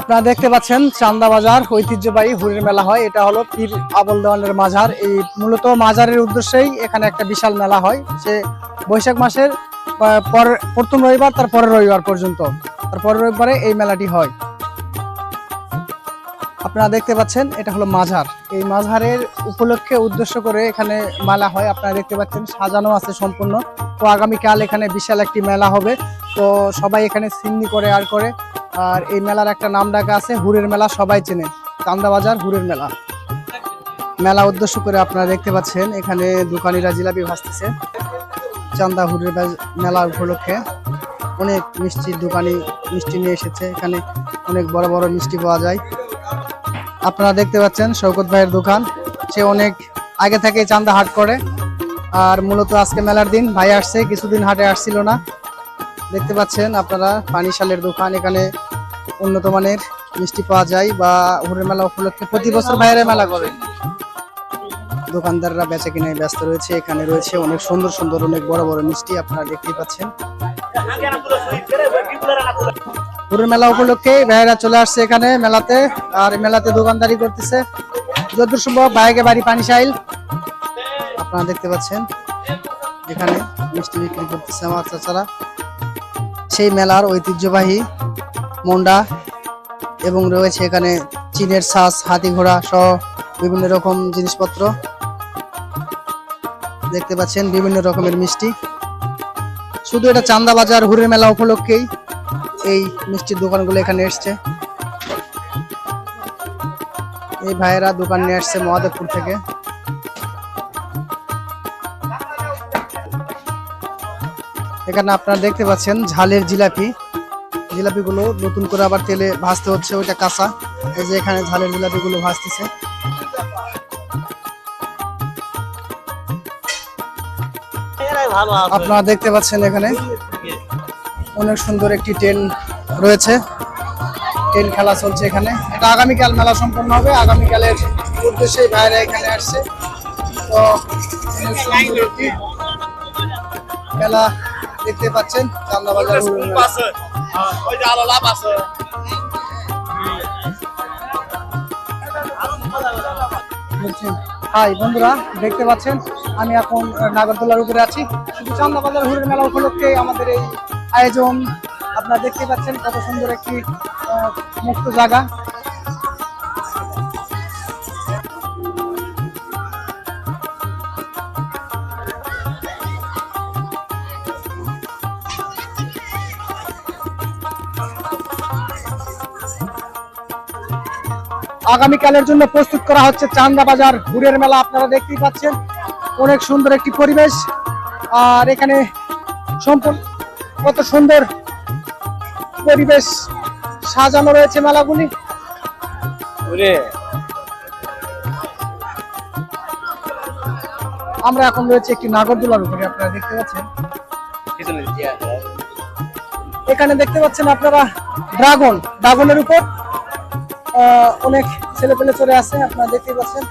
আপনারা দেখতে পাচ্ছেন চান্দা বাজার ঐতিহ্যবাহী হুরের মেলা হয়। এটা হলো পীর আবল দেওয়ানের মাজার। এই মূলত মাজারের উদ্দেশ্যেই এখানে একটা বিশাল মেলা হয়। সে বৈশাখ মাসের পর, প্রথম রবিবার তার পরের রবিবার পর্যন্ত। তার পরের রবিবারে এই মেলাটি হয়। আপনারা দেখতে পাচ্ছেন, এটা হলো মাজার। এই মাজারের উপলক্ষে উদ্দেশ্য করে এখানে মেলা হয়। আপনারা দেখতে পাচ্ছেন, সাজানো আছে সম্পূর্ণ। তো আগামীকাল এখানে বিশাল একটি মেলা হবে। তো সবাই এখানে সিন্নি করে আর করে আর এই মেলার একটা নাম ডাকা আছে, হুরের মেলা, সবাই চেনে। চান্দা বাজার, হুরের মেলা। মেলা উদ্দেশ্য করে আপনারা দেখতে পাচ্ছেন, এখানে দোকানিরা জিলাপি ভাসতেছে চান্দা হুরের মেলা উপলক্ষে অনেক মিষ্টির দোকানি মিষ্টি নিয়ে এসেছে। এখানে অনেক বড় বড় মিষ্টি পাওয়া যায়। আপনারা দেখতে পাচ্ছেন শৌকত ভাইয়ের দোকান। সে অনেক আগে থেকে চান্দা হাট করে। আর মূলত আজকে মেলার দিন ভাই আসছে, কিছুদিন হাটে আসছিল না। দেখতে পাচ্ছেন আপনারা পানিশালের দোকান, এখানে উন্নত মানের মিষ্টি পাওয়া যায় বা হুরের মেলা উপলক্ষে প্রতি বছর বাইরে মেলা করে। দোকানদাররা বেচা কিনায় ব্যস্ত রয়েছে, এখানে রয়েছে অনেক সুন্দর সুন্দর, অনেক বড় বড় মিষ্টি আপনারা দেখতেই পাচ্ছেন। হুরের মেলা উপলক্ষে ভাইয়েরা চলে আসছে এখানে মেলাতে, আর মেলাতে দোকানদারি করতেছে। যতদূর সম্ভব বাইকে বাড়ি পানিশাইল আপনারা দেখতে পাচ্ছেন, এখানে মিষ্টি বিক্রি করতেছে আমার চাচারা। সেই মেলার ঐতিহ্যবাহী মন্ডা এবং রয়েছে এখানে চীনের শ্বাস হাতি ঘোড়া সহ বিভিন্ন রকম জিনিসপত্র। দেখতে পাচ্ছেন বিভিন্ন রকমের মিষ্টি। শুধু এটা চান্দা বাজার, হুরের মেলা উপলক্ষেই এই মিষ্টির দোকানগুলো এখানে এসছে। এই ভাইয়েরা দোকান নিয়ে আসছে মহাদেবপুর থেকে। এখানে আপনারা দেখতে পাচ্ছেন ঝালের জিলাপি। জিলাপিগুলো নতুন করে আবার তেলে ভাজতে হচ্ছে ওইটা কাঁচা। এই যে এখানে ঝালের জিলাপিগুলো ভাজতেছে। আপনারা দেখতে পাচ্ছেন এখানে অনেক সুন্দর একটি ট্রেন রয়েছে। ট্রেন খেলা চলছে এখানে। এটা আগামীকাল মেলা সম্পন্ন হবে। আগামীকালের উদ্দেশ্যে বাইরে এখানে আসছে। তো অনেক সুন্দর একটি খেলা দেখতে পাচ্ছেন চান্দাবাজার হুড়ুর মেলা। বলছি হাই বন্ধুরা দেখতে পাচ্ছেন আমি এখন নাগরদোলার উপরে আছি। শুধু চান্দাবাজার হুরের মেলা উপলক্ষে আমাদের এই আয়োজন। আপনারা দেখতে পাচ্ছেন কত সুন্দর একটি মুক্ত জায়গা। আগামীকালের জন্য প্রস্তুত করা হচ্ছে চান্দা বাজার হুরের মেলা আপনারা দেখতেই পাচ্ছেন। অনেক সুন্দর একটি পরিবেশ। আর এখানে সম্পূর্ণ কত সুন্দর পরিবেশ সাজানো রয়েছে মেলাগুলি। আমরা এখন রয়েছে একটি নাগরদোলার উপরে আপনারা দেখতে পাচ্ছেন। এখানে দেখতে পাচ্ছেন আপনারা ড্রাগন ড্রাগনের উপর অনেক ছেলে পেলে চলে আসে আপনারা দেখতেই পাচ্ছেন।